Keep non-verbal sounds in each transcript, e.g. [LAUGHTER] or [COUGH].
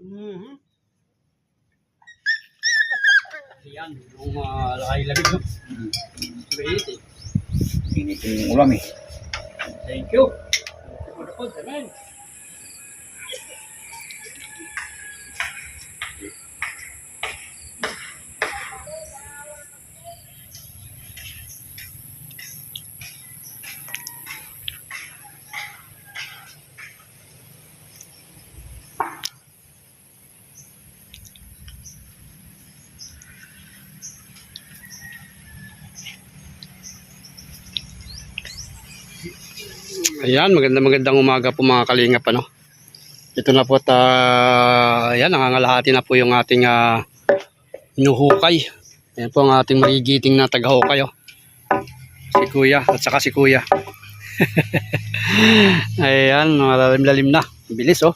Mhm. Yan, yung uh, lakay-lamig, no? Mainit eh. Init yung ulam eh. Thank you. Thank you for the food, amen. Ayan, maganda magandang umaga po mga kalingap ano. Ito na po at ah, ayan, nangangalahati na po yung ating uh, inuhukay. Ayan po ang ating magigiting na tagahukay oh. Si Kuya at saka si Kuya. [LAUGHS] ayan, malalim-lalim na. Bilis oh.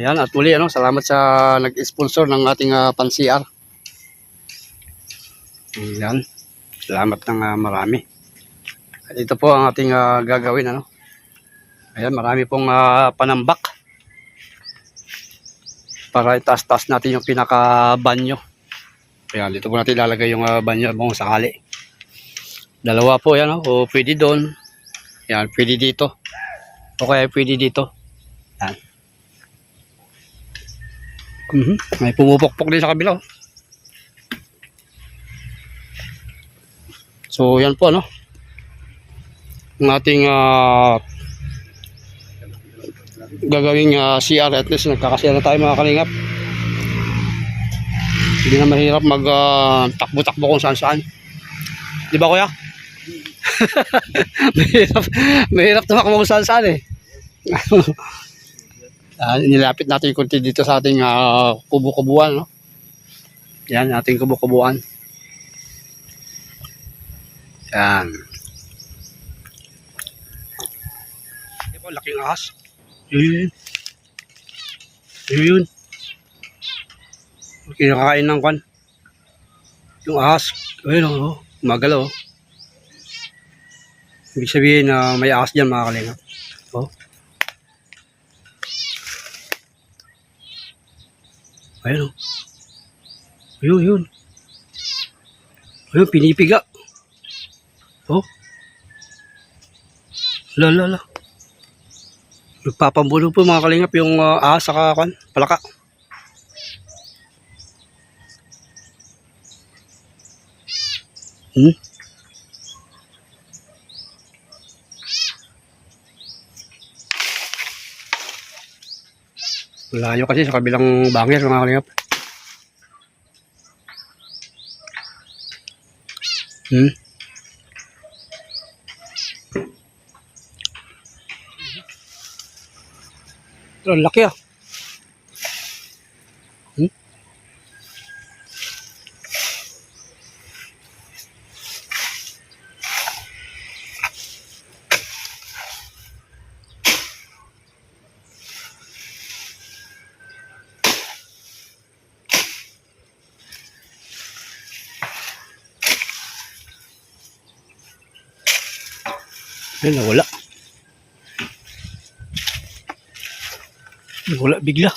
Ayan, at muli ano, salamat sa nag-sponsor ng ating uh, pan-CR. Ayan. Salamat ng ah, marami. Ito po ang ating ah, gagawin ano. Ayan, marami pong ah, panambak. Para itaas-taas natin yung pinaka-banyo. Ayan, dito po natin ilalagay yung ah, banyo kung sakali. Dalawa po yan, oh. o pwede doon. Ayan, pwede dito. O kaya pwede dito. Ayan. Mhm, May pumupukpok din sa kabila. oh. So, yan po, ano ng ating ah, gagawing ah, CR at least. Nagkakasya na tayo mga kalingap. Hindi na mahirap mag ah, takbo-takbo kung saan saan di ba kuya? [LAUGHS] mahirap mahirap tumakbo kung saan saan eh. [LAUGHS] Ah, nilapit natin konti dito sa ating ah, kubo-kubuan no? yan ating kubo-kubuan yan Diba, laking ahas. Yun yun. Yun yun. Kinakain ng kwan. Yung ahas. Ayun. Oh, magalaw. Oh. Ibig sabihin na may ahas dyan mga kalinga. Oh. Ayun. Oh. Ayun, yun. Ayun, pinipiga. Oh. La, la, la. Nagpapambulong po mga kalingap yung uh, ahas saka kan, palaka. Hmm? Layo kasi sa kabilang bangir mga kalingap. Hmm? Ito, laki ah. Hmm? Ay, nawala. Wala bigla.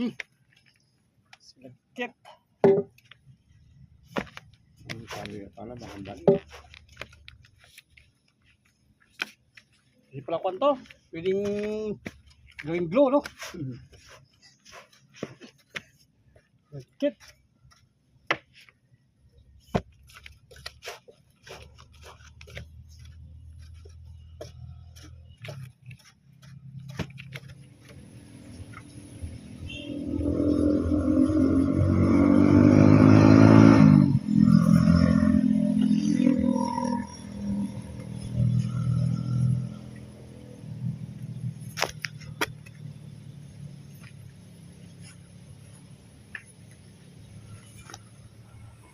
Hmm. Silagkit. Ang tali pala, mahambal. Hindi pala kwanto. Pwedeng gawing glow, no? Silagkit.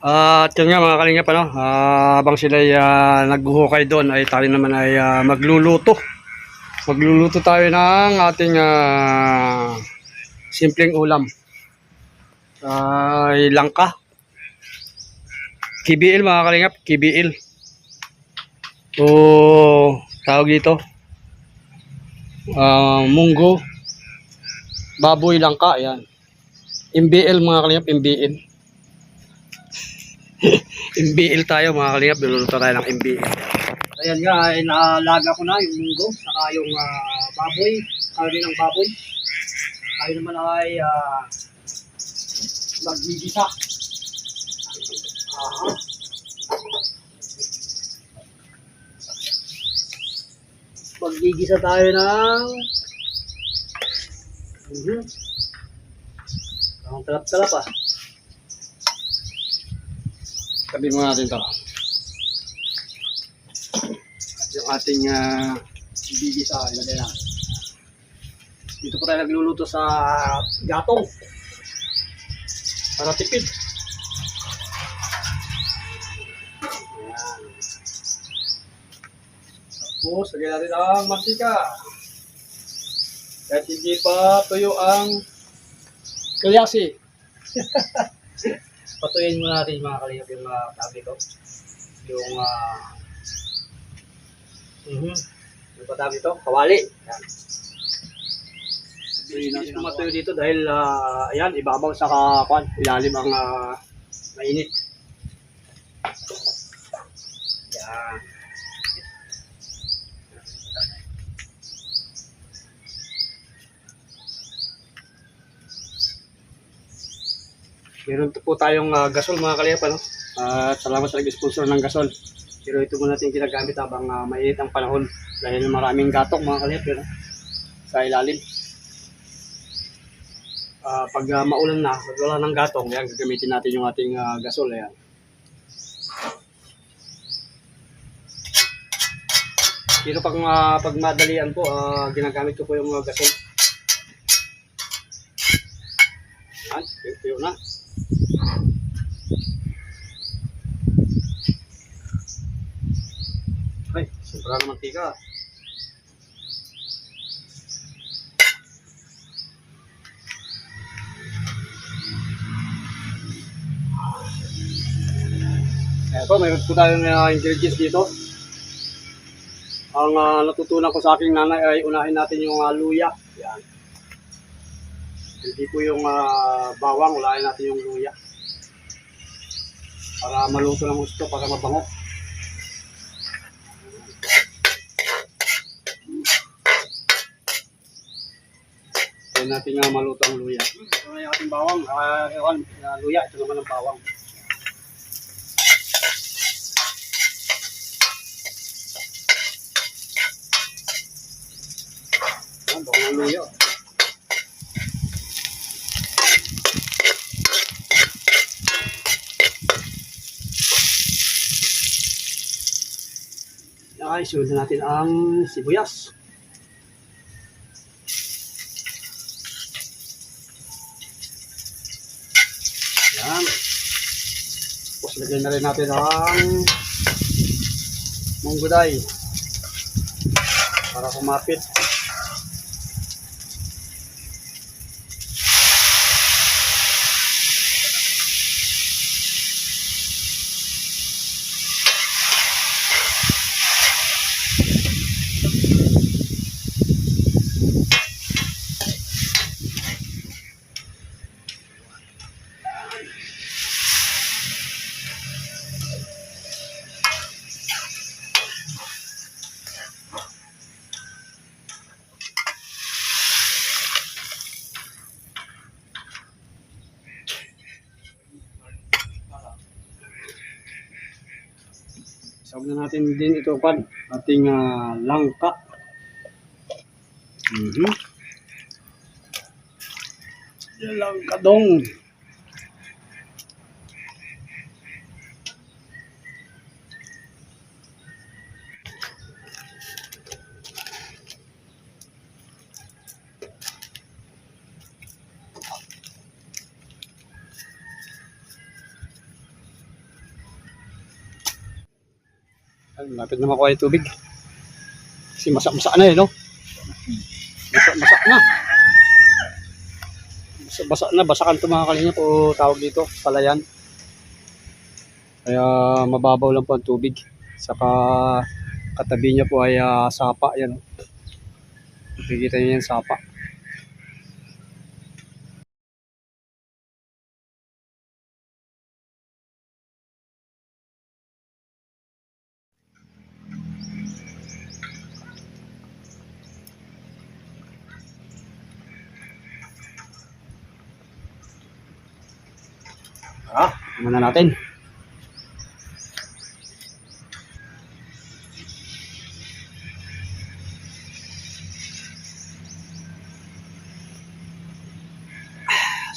At yun nga mga kalingap ano, ah, habang sila uh, naghuhukay doon ay tayo naman ay ah, magluluto. Magluluto tayo ng ating ah, simpleng ulam. Ay langka. KBL mga kalingap, KBL. O tawag dito. Ah, munggo. Baboy langka, yan. MBL mga kalingap, MBL. MBL tayo mga kalingap, niluluto tayo ng MBL. Ayan nga, ay naalaga ko na yung munggo, saka yung ah, baboy, kami ng baboy. Tayo naman ay uh, magbibisa. Aha. Maggigisa tayo ng Mhm. Ang talap-talap ah. Tabi mo natin to. At yung ating uh, bigisa, ilagay na. Dito po tayo nagluluto sa gatong. Para tipid. Ayan. Tapos, lagyan natin ang mantika. Kahit hindi pa tuyo ang kalyasi. [LAUGHS] patuyin mo natin mga kalingap yung uh, tabi ko. Yung uh, mhm. Yung patabi to, kawali. Yan. Sabihin natin matuyo dito dahil uh, ayan, ibabaw sa kakwan, ilalim ang uh, mainit. Yan. Meron po tayong uh, gasol mga kaliyap, ano? At salamat sa nag-sponsor ng gasol. Pero ito muna natin ginagamit habang uh, mainit ang panahon dahil maraming gatok mga kaliyap, yun, ah, sa ilalim. Ah, pag uh, maulan na, pag wala ng gatong, yan, gagamitin natin yung ating uh, gasol. Ayan. Pero pag, uh, pag madalian po, ah, ginagamit ko po yung uh, gasol. Yan, tuyo na. Ay, sobra na mantika. Po, mayroon po tayong uh, ingredients dito. Ang uh, natutunan ko sa aking nanay ay unahin natin yung uh, luya. Yan. Hindi po yung ah, bawang, unahin natin yung luya. Para maluto ng gusto, para mabango. Kaya natin nga maluto ang luya. Ito na yung ating bawang. Ah, ewan, ah, luya, ito naman ang bawang. Yan, bawang ang luya. Ay, sunod na natin ang sibuyas. Yan. Tapos lagyan na rin natin ang mungguday para kumapit. Sabi na natin din ito pan, ating ah, langka. Mhm. Yung Langka dong. Lapit na makuha yung tubig. Kasi masak-masak na eh, no? Masak-masak na. Basa na, basakan ito mga kalinga po tawag dito, palayan. Kaya mababaw lang po ang tubig. Saka katabi niya po ay ah, sapa, yan. Makikita niyo yan, sapa. Ah, muna natin.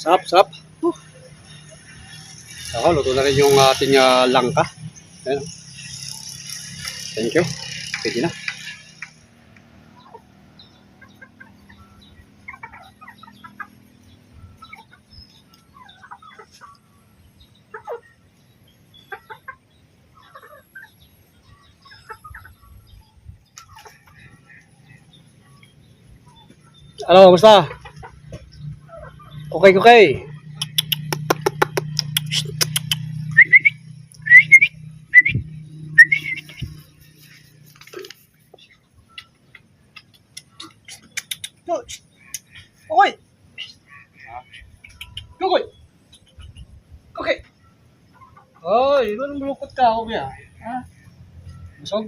Sarap, sarap. Uh. Ako, luto na rin yung ating ah, langka. Ayan. Thank you. Pwede na. Hello, kamusta? Okay, okay. Okay. Okay. Okay. Oh, nang malukot ka ako kaya. Ha? Busog?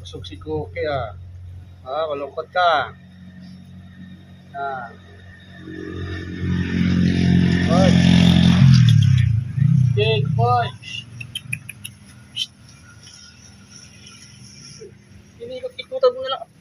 Busog si Cookie ah. Ah, malungkot ka. Ah. Boy. Big boy. Inikot-ikutan mo na lang.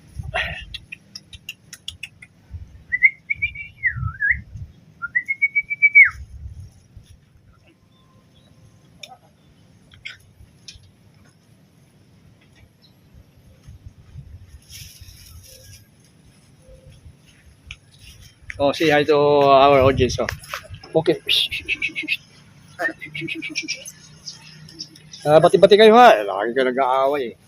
Oh, say hi to our audience. Oh. Okay. Ah, bati-bati kayo ha. Lagi ka nag-aaway eh.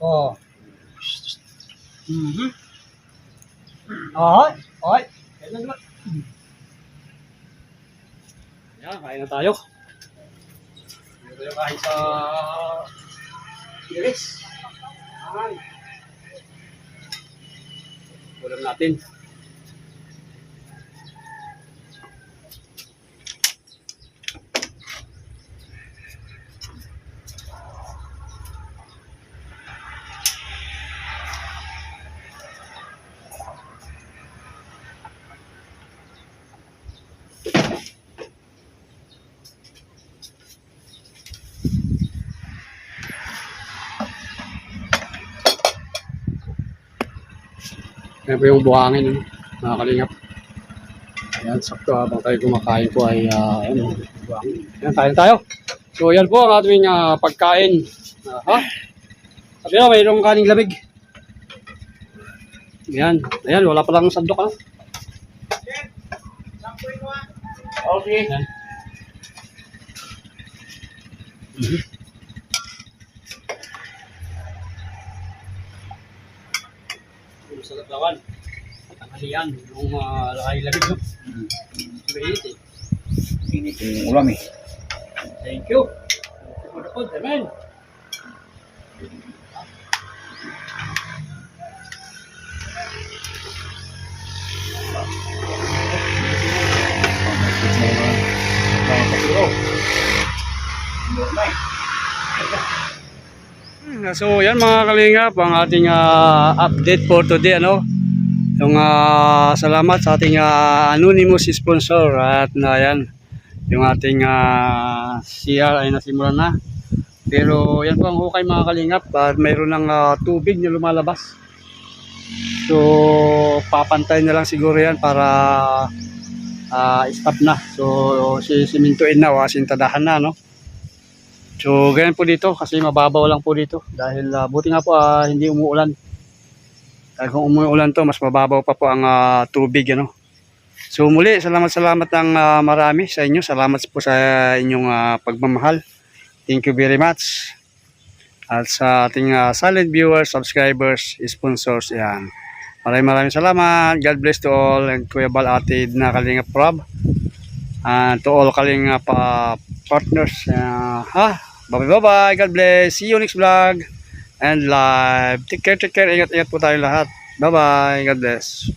Oh. Mhm. Ay, ay. Kailan naman? Yan, kain na tayo. Dito tayo kain sa Iris. Ay. Ulam natin. Yan po yung buhangin, ano, mga kalingap. Ayan, sakto habang tayo kumakain po ay, uh, ayan, buhangin. Ayan, kain tayo. So, yan po ang ating ah, pagkain. Ah, ha? Sabi na, mayroong kaning lamig. Ayan, ayan, wala palang sandok, ha? Okay. Ayan. Mhm. Yung sa lawan. Tanghalian, yung uh, lakay-lamig, no? Mainit, eh. Init yung ulam eh. Thank you. Ano po? Good, amen. So yan mga kalingap ang ating ah, update for today ano. Yung ah, salamat sa ating ah, anonymous sponsor at na yan yung ating ah, CR ay nasimulan na. Pero yan po ang hukay mga kalingap at mayroon ng ah, tubig na lumalabas. So papantay na lang siguro yan para ah, stop na. So sisimintuin na o asintadahan na no. So, ganyan po dito kasi mababaw lang po dito dahil ah, buti nga po ah, hindi umuulan. Dahil kung umuulan to, mas mababaw pa po ang ah, tubig ano. So muli, salamat salamat ng ah, marami sa inyo. Salamat po sa inyong ah, pagmamahal. Thank you very much. At sa ating ah, silent viewers, subscribers, sponsors, yan. Maraming maraming salamat. God bless to all and Kuya Balatid na Kalingap Rob. And to all Kalingap ah, partners. ah, ha? Bye bye. God bless. See you next vlog. And live. Take care, take care. Ingat, ingat po tayo lahat. Bye bye. God bless.